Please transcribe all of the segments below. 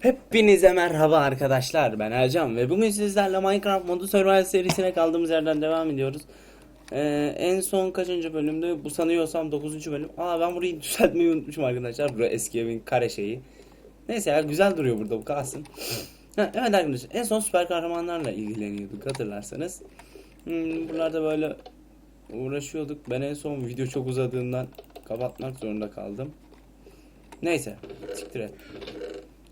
Hepinize merhaba arkadaşlar ben Ercan ve bugün sizlerle Minecraft modu survival serisine kaldığımız yerden devam ediyoruz. Ee, en son kaçıncı bölümde bu sanıyorsam 9. bölüm. Aa ben burayı düzeltmeyi unutmuşum arkadaşlar. Burası eski evin kare şeyi. Neyse ya güzel duruyor burada bu kalsın. Ha, evet arkadaşlar en son süper kahramanlarla ilgileniyorduk hatırlarsanız. Hmm, buralarda böyle uğraşıyorduk. Ben en son video çok uzadığından kapatmak zorunda kaldım. Neyse siktir et.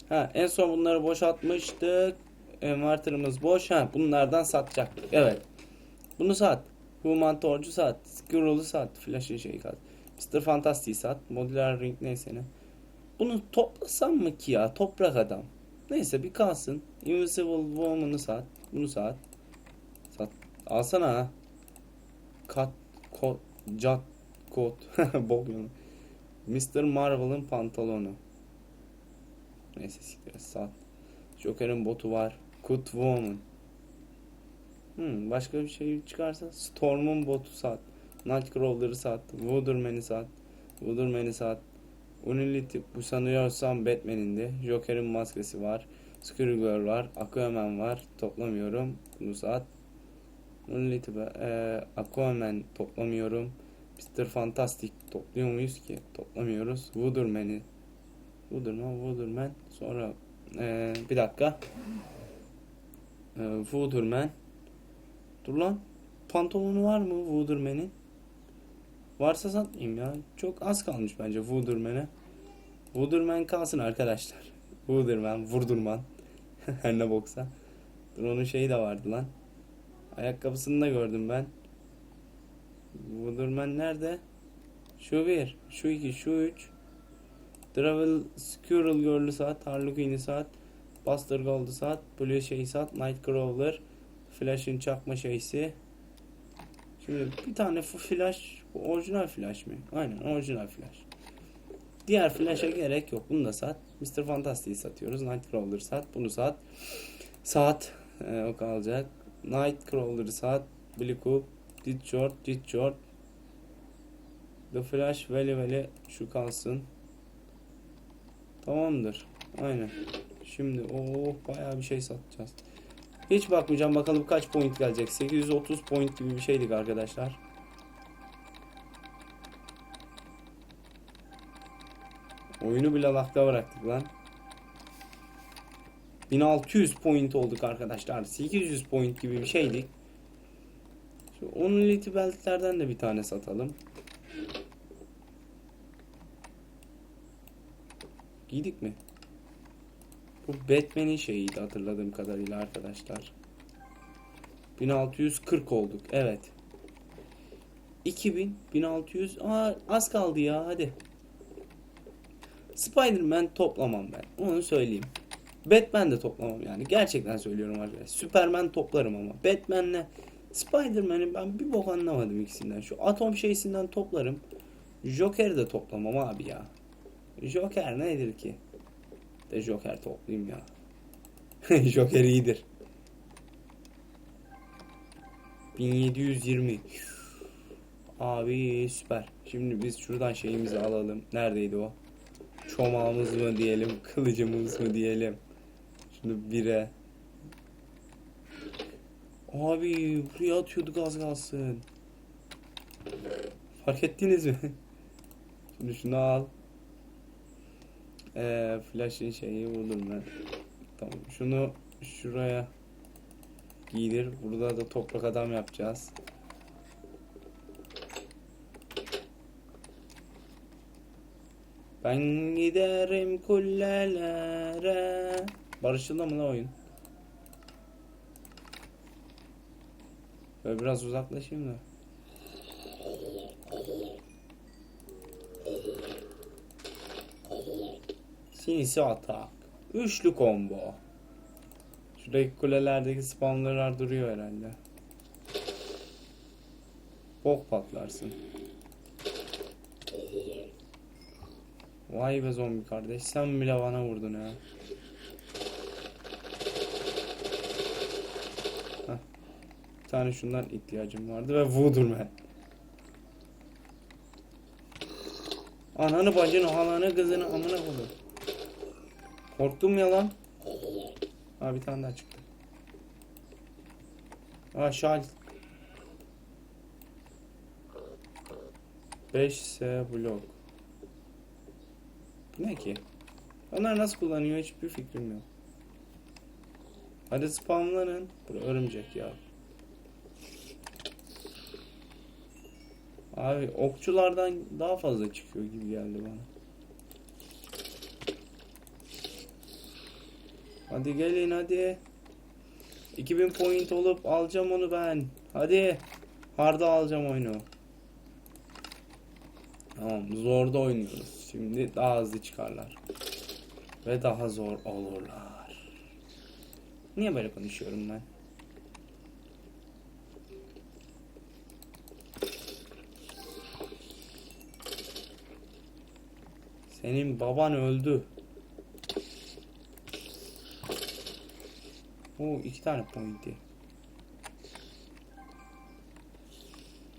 Ha en son bunları boşaltmıştık. Envanterimiz boş. Ha bunlardan satacaktık. Evet. Bunu sat. Human Torch'u sat. Squirrel'ı sat. Flash'ın şeyi sat. Mr. Fantastic'i sat. Modular Ring neyse ne. Bunu toplasam mı ki ya? Toprak adam. Neyse bir kalsın. Invisible Woman'ı sat. Bunu sat. Sat. Alsana ha. Kat. Kot. Cat. Kot. Yolu. Mr. Marvel'ın pantolonu. Neyse siktir sat. Joker'in botu var. Good Woman. Hmm, başka bir şey çıkarsa Storm'un botu sat. Nightcrawler'ı sat. Wonderman'i sat. Wonderman'i sat. Unility bu sanıyorsam Batman'in de. Joker'in maskesi var. Squirrel var. Aquaman var. Toplamıyorum. Bunu sat. Unility e, Aquaman toplamıyorum. Mr. Fantastic topluyor muyuz ki? Toplamıyoruz. Wonderman'i Wonderman, Wonderman. Sonra eee, bir dakika. Eee Wonderman. Dur lan. Pantolonu var mı Wonderman'in? Varsa satmayayım ya. Çok az kalmış bence Wonderman'e. Wonderman kalsın arkadaşlar. Wonderman, Vurdurman. Her ne boksa. Dur onun şeyi de vardı lan. Ayakkabısını da gördüm ben. Wonderman nerede? Şu bir, şu iki, şu üç. Travel Squirrel Girl'ü sat, Harley saat, Buster Gold'u sat, Blue şey sat, Nightcrawler, Flash'ın çakma şeysi. Şimdi bir tane flash, bu orijinal flash mi? Aynen orijinal flash. Diğer flash'a gerek yok. Bunu da sat. Mr. Fantastic'i satıyoruz. Nightcrawler sat. Bunu sat. Saat. Ee, o kalacak. Nightcrawler'ı sat. Blue Coop. Dit Short. Dit Short. The Flash. Veli Veli. Şu kalsın. Tamamdır. Aynen. Şimdi oh bayağı bir şey satacağız. Hiç bakmayacağım bakalım kaç point gelecek. 830 point gibi bir şeydik arkadaşlar. Oyunu bile lakta bıraktık lan. 1600 point olduk arkadaşlar. 800 point gibi bir şeydik. Şu 10 litre beltlerden de bir tane satalım. Giydik mi? Bu Batman'in şeyiydi hatırladığım kadarıyla arkadaşlar. 1640 olduk. Evet. 2000, 1600. Aa az kaldı ya hadi. Spider-Man toplamam ben. Onu söyleyeyim. Batman de toplamam yani. Gerçekten söylüyorum arkadaşlar. Superman toplarım ama. Batman'le Spider-Man'i ben bir bok anlamadım ikisinden. Şu atom şeysinden toplarım. Joker'i de toplamam abi ya. Joker nedir ki? De Joker toplayayım ya. Joker iyidir. 1720. Abi süper. Şimdi biz şuradan şeyimizi alalım. Neredeydi o? Çomağımız mı diyelim, kılıcımız mı diyelim. Şunu bire. Abi buraya atıyorduk az kalsın. Fark ettiniz mi? Şimdi şunu al. Ee, flash'ın şeyi buldum ben. Tamam şunu şuraya giydir. Burada da toprak adam yapacağız. Ben giderim kullelere. Barışıldı mı la oyun? Böyle biraz uzaklaşayım da. Sinsi atak. Üçlü combo. Şuradaki kulelerdeki spamlar duruyor herhalde. Bok patlarsın. Vay be zombi kardeş sen bile bana vurdun ya. Bir tane şundan ihtiyacım vardı ve Wonderman. Ananı bacını halanı kızını amına koydum. Korktum ya lan. Ha bir tane daha çıktı. Ha şal. 5S blok. Ne ki? Onlar nasıl kullanıyor hiçbir fikrim yok. Hadi spamlanın. Bu örümcek ya. Abi okçulardan daha fazla çıkıyor gibi geldi bana. Hadi gelin hadi. 2000 point olup alacağım onu ben. Hadi. Harda alacağım oyunu. Tamam zorda oynuyoruz. Şimdi daha hızlı çıkarlar. Ve daha zor olurlar. Niye böyle konuşuyorum ben? Senin baban öldü. Oo iki tane pointi.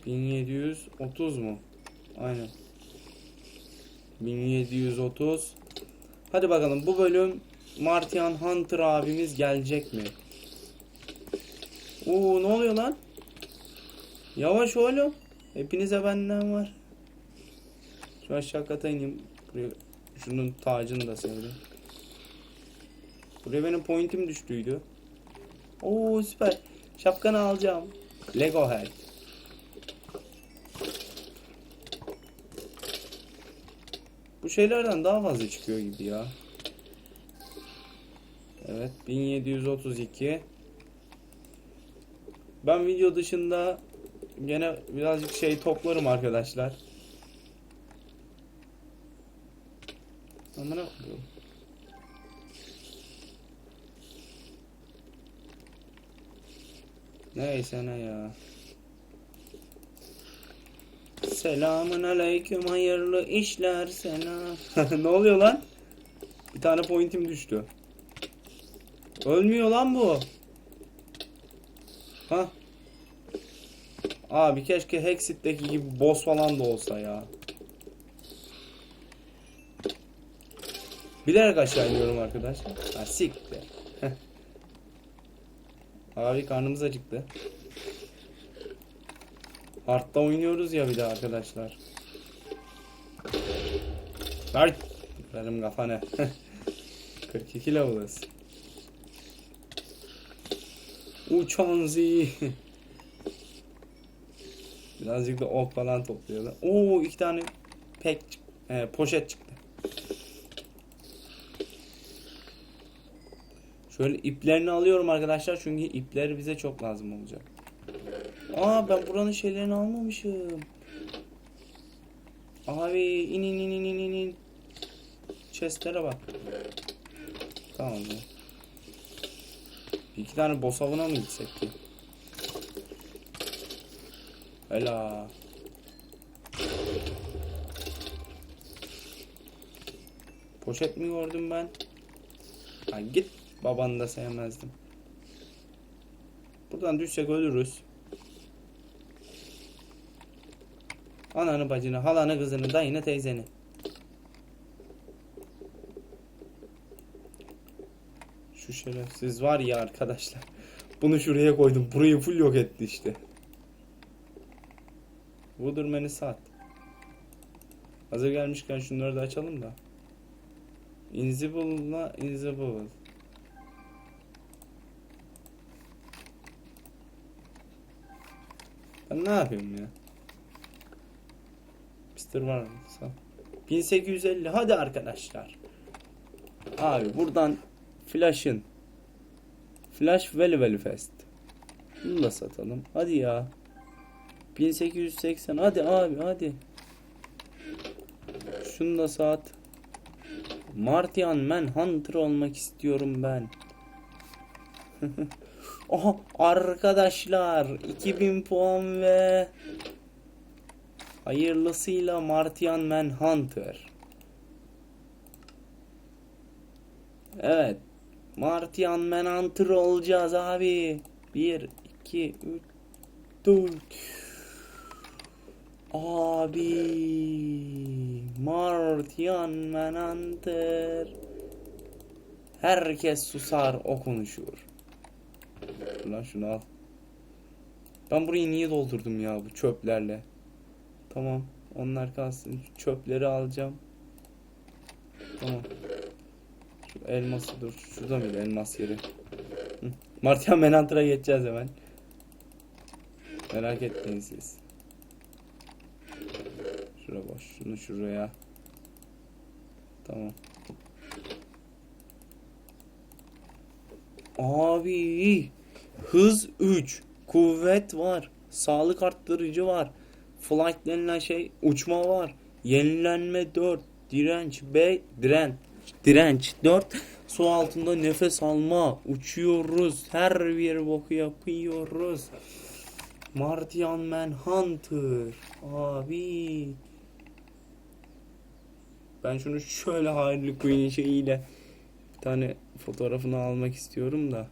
1730 mu? Aynen. 1730. Hadi bakalım bu bölüm Martian Hunter abimiz gelecek mi? Oo ne oluyor lan? Yavaş oğlum. Hepinize benden var. Şu aşağı kata ineyim. Buraya, şunun tacını da sevdim. Buraya benim pointim düştüydü. Oo süper. Şapkanı alacağım. Lego head. Bu şeylerden daha fazla çıkıyor gibi ya. Evet 1732. Ben video dışında gene birazcık şey toplarım arkadaşlar. Amına koyayım. Neyse ne ya. Selamun aleyküm hayırlı işler sana. ne oluyor lan? Bir tane pointim düştü. Ölmüyor lan bu. Ha? Abi keşke Hexit'teki gibi boss falan da olsa ya. Bilerek aşağı iniyorum arkadaşlar. Ha siktir. Abi karnımız acıktı. Hard'da oynuyoruz ya bir de arkadaşlar. Hard. Benim kafanı. 42 level'ız. Uçan zi. Birazcık da ok falan topluyorlar. Oo iki tane pek e, poşet çıktı. Şöyle iplerini alıyorum arkadaşlar çünkü ipler bize çok lazım olacak. Aa ben buranın şeylerini almamışım. Abi in in in in in in. Chestlere bak. Tamam ya. İki tane boss avına mı gitsek ki? Hela. Poşet mi gördüm ben? Ha git. Babanı da sevmezdim. Buradan düşsek ölürüz. Ananı bacını, halanı kızını, dayını teyzeni. Şu şerefsiz var ya arkadaşlar. Bunu şuraya koydum. Burayı full yok etti işte. Wooderman'i sat. Hazır gelmişken şunları da açalım da. Invisible'la Invisible. Ben ne yapayım ya? Mister var mı? Sağ. 1850 hadi arkadaşlar. Abi buradan Flash'ın Flash Veli Veli Fest. Bunu da satalım. Hadi ya. 1880 hadi abi hadi. Şunu da sat. Martian Manhunter olmak istiyorum ben. Oha arkadaşlar 2000 puan ve hayırlısıyla Martian Manhunter. Evet. Martian Manhunter olacağız abi. 1 2 3 4 Abi Martian Manhunter Herkes susar o konuşuyor. Lan şunu al. Ben burayı niye doldurdum ya bu çöplerle? Tamam. Onlar kalsın. Şu Çöpleri alacağım. Tamam. Şu elması dur. Şurada mıydı elmas yeri? Hı. Martian Manhunter'a geçeceğiz hemen. Merak etmeyin siz. Şura boş. Şunu şuraya. Tamam. Abi hız 3, kuvvet var, sağlık arttırıcı var, flight denilen şey uçma var, yenilenme 4, direnç 5, direnç, direnç 4, su altında nefes alma, uçuyoruz, her bir boku yapıyoruz. Martian Manhunter abi. Ben şunu şöyle Harley Quinn'in şeyiyle bir tane fotoğrafını almak istiyorum da.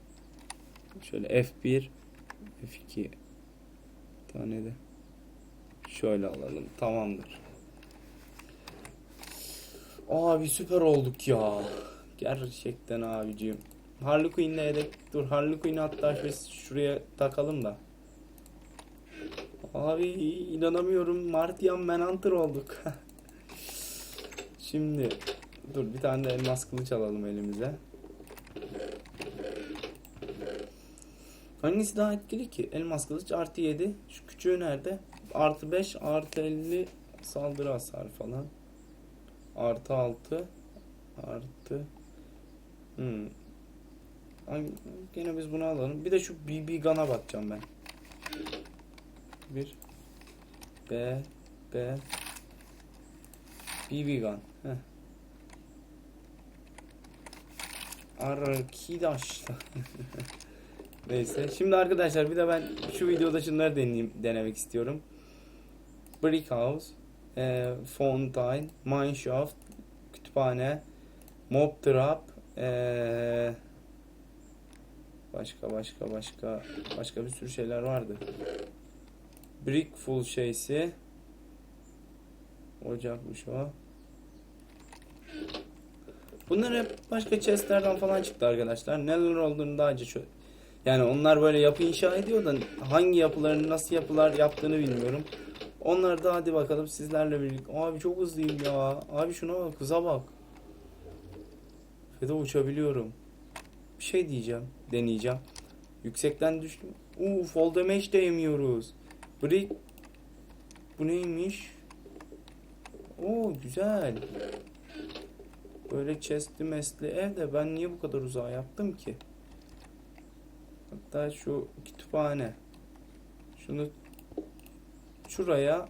Şöyle F1, F2 bir tane de şöyle alalım. Tamamdır. Abi süper olduk ya. Gerçekten abicim. Harley Quinn'le edek. Dur Harley Quinn'i hatta şuraya takalım da. Abi inanamıyorum. Martian Manhunter olduk. Şimdi dur bir tane de elmas kılıç alalım elimize. Hangisi daha etkili ki? Elmas kılıç artı 7. Şu küçüğü nerede? Artı 5 artı 50 saldırı hasar falan. Artı 6 artı hmm. Gene biz bunu alalım. Bir de şu BB Gun'a bakacağım ben. Bir B B BB Gun. Heh. Arkadaşlar. Neyse. Şimdi arkadaşlar bir de ben şu videoda şunları deneyim, denemek istiyorum. Brick House, e, Fountain, Mineshaft, kütüphane, Mob Trap, e, başka başka başka başka bir sürü şeyler vardı. Brick Full şeysi. Ocakmış o. Bunlar hep başka chestlerden falan çıktı arkadaşlar. Neler olduğunu daha önce yani onlar böyle yapı inşa ediyor da hangi yapıların nasıl yapılar yaptığını bilmiyorum. Onlar da hadi bakalım sizlerle birlikte. Abi çok hızlıyım ya. Abi şuna bak kıza bak. Ve de uçabiliyorum. Bir şey diyeceğim. Deneyeceğim. Yüksekten düştüm. Uuu fall damage de yemiyoruz. Brick. Bu neymiş? Oo güzel. Böyle chestli mesli evde ben niye bu kadar uzağa yaptım ki? Hatta şu kütüphane. Şunu şuraya.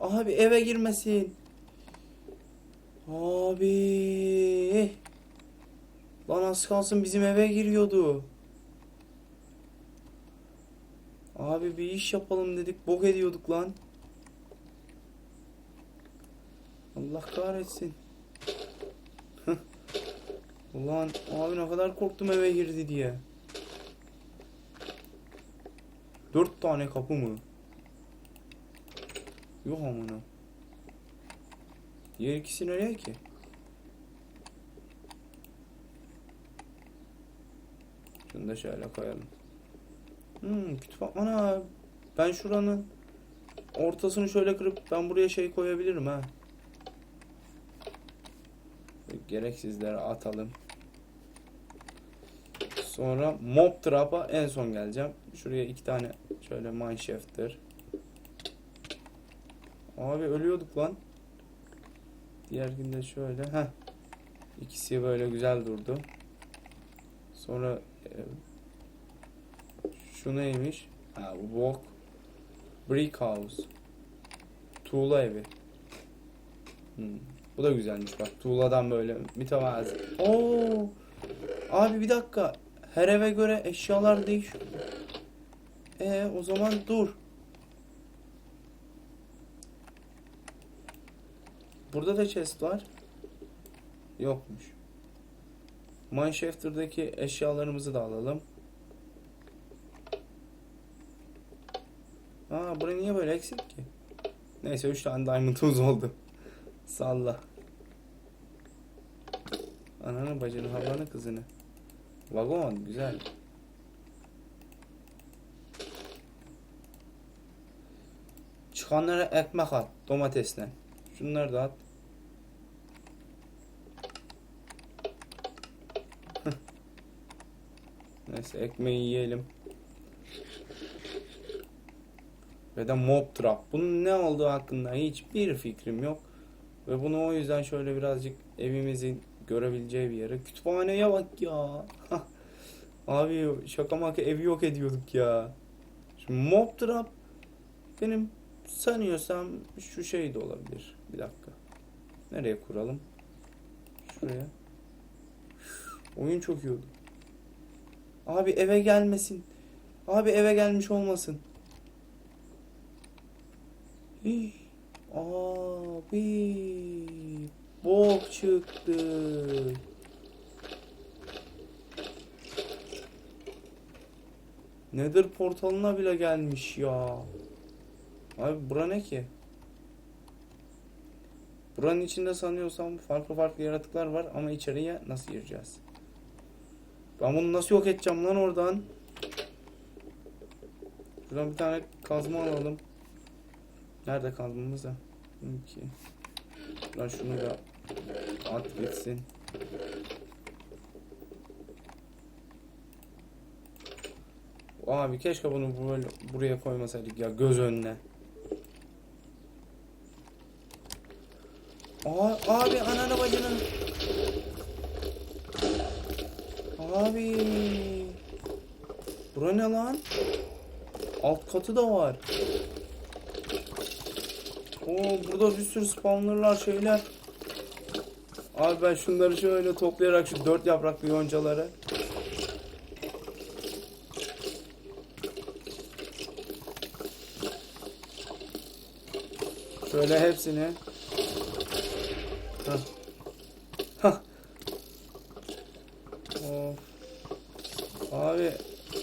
Abi eve girmesin. Abi. Lan az kalsın bizim eve giriyordu. Abi bir iş yapalım dedik. Bok ediyorduk lan. Allah kahretsin. Ulan abi ne kadar korktum eve girdi diye. Dört tane kapı mı? Yok amına. Diğer ikisi nereye ki? Şunu da şöyle koyalım. Hmm, kütüphane. Ana ben şuranın ortasını şöyle kırıp ben buraya şey koyabilirim ha. Gereksizleri atalım. Sonra mob trap'a en son geleceğim. Şuraya iki tane şöyle mineshaft'tır. Abi ölüyorduk lan. Diğer günde şöyle. Heh. İkisi böyle güzel durdu. Sonra e, şu neymiş? Ha, walk. Brick house. Tuğla evi. Hmm. Bu da güzelmiş bak. Tuğladan böyle mütevazi. Oo! Abi bir dakika. Her eve göre eşyalar değişiyor. E o zaman dur. Burada da chest var. Yokmuş. Mineshafter'daki eşyalarımızı da alalım. Aa buraya niye böyle eksik ki? Neyse 3 tane diamond'ımız oldu. Salla. Ananı bacını halanı kızını. Vagon güzel. Çıkanlara ekmek at domatesle. Şunları da at. Neyse ekmeği yiyelim. Ve de mob trap. Bunun ne olduğu hakkında hiçbir fikrim yok. Ve bunu o yüzden şöyle birazcık evimizin görebileceği bir yere. Kütüphaneye bak ya. Abi şaka maka evi yok ediyorduk ya. Şimdi mob trap benim sanıyorsam şu şey de olabilir. Bir dakika. Nereye kuralım? Şuraya. Oyun çok iyi oldu. Abi eve gelmesin. Abi eve gelmiş olmasın. Abi bok çıktı. Nether portalına bile gelmiş ya. Abi bura ne ki? Buranın içinde sanıyorsam farklı farklı yaratıklar var ama içeriye nasıl gireceğiz? Ben bunu nasıl yok edeceğim lan oradan? Şuradan bir tane kazma alalım. Nerede kazmamız da? İki. Lan şunu da at gitsin. Abi keşke bunu böyle buraya koymasaydık ya göz önüne. Aa, abi ananı bacını. Abi. Bura ne lan? Alt katı da var. Oo burada bir sürü spawnerlar şeyler. Abi ben şunları şöyle toplayarak şu dört yapraklı yoncaları. Şöyle hepsini. Hah. Hah. Abi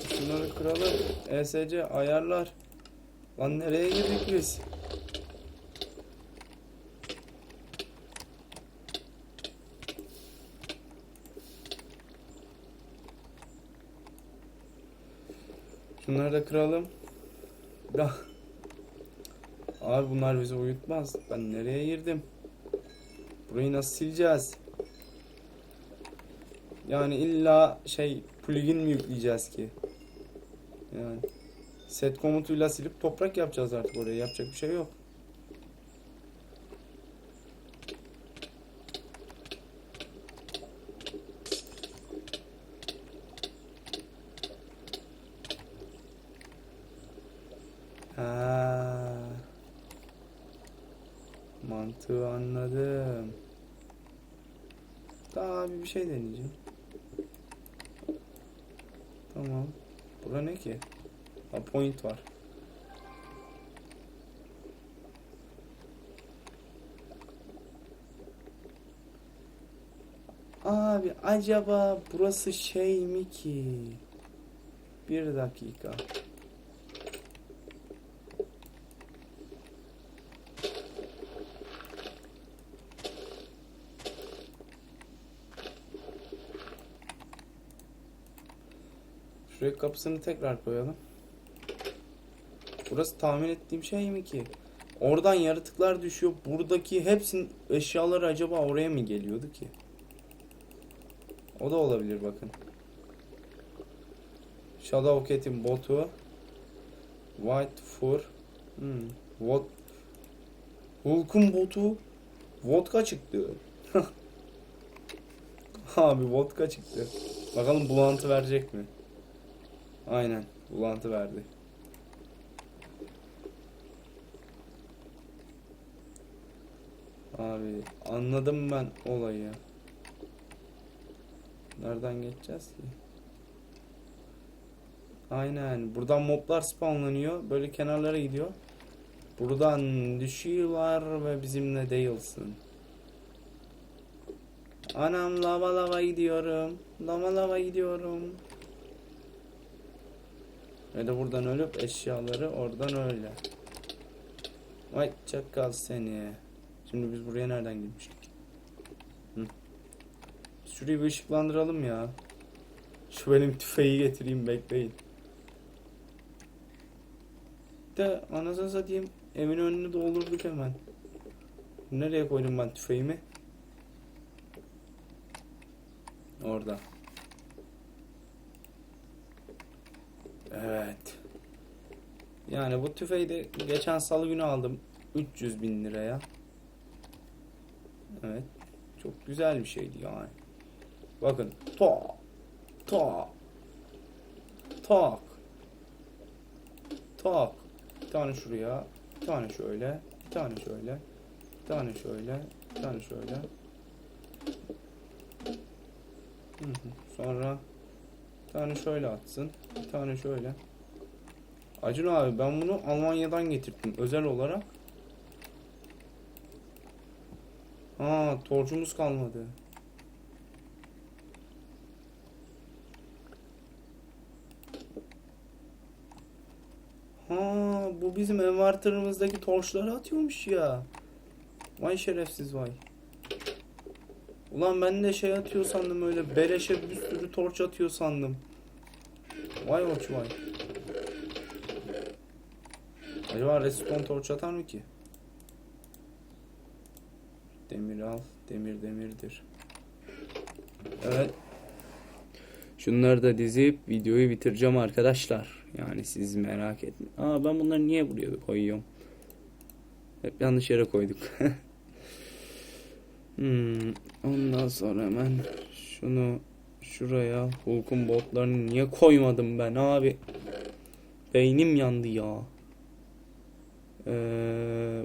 şunları kıralım. ESC ayarlar. Lan nereye girdik biz? Şunları da kıralım. Abi bunlar bizi uyutmaz. Ben nereye girdim? Burayı nasıl sileceğiz? Yani illa şey plugin mi yükleyeceğiz ki? Yani set komutuyla silip toprak yapacağız artık oraya. Yapacak bir şey yok. Ha. Mantığı anladım. Daha bir bir şey deneyeceğim. Tamam. Bura ne ki? Var. Abi acaba burası şey mi ki? Bir dakika. Şuraya kapısını tekrar koyalım. Burası tahmin ettiğim şey mi ki? Oradan yaratıklar düşüyor. Buradaki hepsinin eşyaları acaba oraya mı geliyordu ki? O da olabilir bakın. Shadow Cat'in botu. White Fur. Hmm. What? Hulk'un botu. Vodka çıktı. Abi vodka çıktı. Bakalım bulantı verecek mi? Aynen. Bulantı verdi. Abi anladım ben olayı. Nereden geçeceğiz ki? Aynen. Buradan moblar spawnlanıyor. Böyle kenarlara gidiyor. Buradan düşüyorlar ve bizimle değilsin. Anam lava lava gidiyorum. Lava lava gidiyorum. Ve de buradan ölüp eşyaları oradan öyle. Vay çakal seni. Şimdi biz buraya nereden girmiştik? Hı. Şurayı bir ışıklandıralım ya. Şu benim tüfeği getireyim bekleyin. De anasını satayım evin önünü doldurduk hemen. Nereye koydum ben tüfeğimi? Orada. Evet. Yani bu tüfeği de geçen salı günü aldım. 300 bin liraya. Evet. Çok güzel bir şeydi yani. Bakın. Tak. Tak. Tak. Tak. Bir tane şuraya. Bir tane şöyle. Bir tane şöyle. Bir tane şöyle. Bir tane şöyle. Sonra bir tane şöyle atsın. Bir tane şöyle. Acun abi ben bunu Almanya'dan getirdim özel olarak. Ha torcumuz kalmadı. Ha bu bizim envartörümüzdeki torçları atıyormuş ya. Vay şerefsiz vay. Ulan ben de şey atıyor sandım öyle beleşe bir sürü torç atıyor sandım. Vay oç vay. Acaba respawn torç atar mı ki? Demir al. Demir demirdir. Evet. Şunları da dizip videoyu bitireceğim arkadaşlar. Yani siz merak etmeyin. Aa ben bunları niye buraya koyuyorum? Hep yanlış yere koyduk. hmm, ondan sonra hemen şunu şuraya Hulk'un botlarını niye koymadım ben abi? Beynim yandı ya. Ee,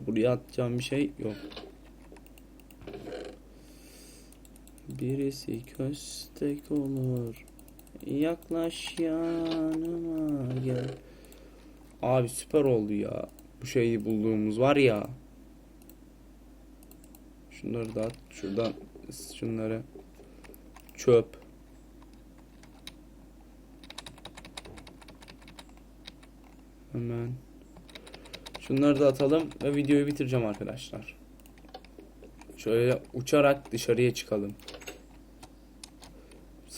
buraya atacağım bir şey yok. Birisi köstek olur. Yaklaş yanıma gel. Abi süper oldu ya. Bu şeyi bulduğumuz var ya. Şunları da at. Şuradan şunları. Çöp. Hemen. Şunları da atalım ve videoyu bitireceğim arkadaşlar. Şöyle uçarak dışarıya çıkalım.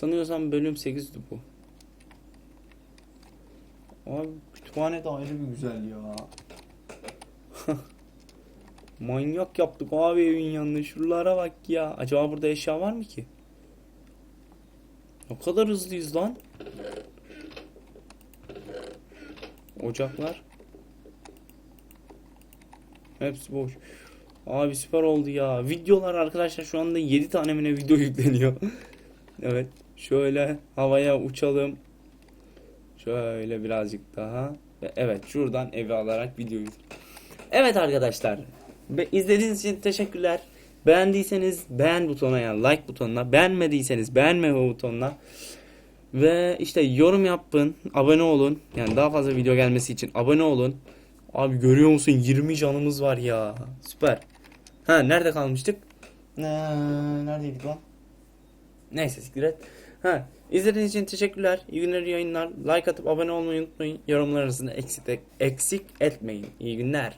Sanıyorsam bölüm 8'di bu. Abi kütüphane de ayrı bir güzel ya. Manyak yaptık abi evin yanında. Şuralara bak ya. Acaba burada eşya var mı ki? Ne kadar hızlıyız lan. Ocaklar. Hepsi boş. Abi süper oldu ya. Videolar arkadaşlar şu anda 7 tane mi video yükleniyor. evet. Şöyle havaya uçalım. Şöyle birazcık daha. Ve evet şuradan evi alarak videoyu. Evet arkadaşlar. İzlediğiniz için teşekkürler. Beğendiyseniz beğen butonuna yani like butonuna. Beğenmediyseniz beğenme butonuna. Ve işte yorum yapın. Abone olun. Yani daha fazla video gelmesi için abone olun. Abi görüyor musun 20 canımız var ya. Süper. Ha nerede kalmıştık? Ee, neredeydik lan? Neyse siktir et. Ha, izlediğiniz için teşekkürler. İyi günler, yayınlar. Like atıp abone olmayı unutmayın. Yorumlarınızı eksik, eksik etmeyin. İyi günler.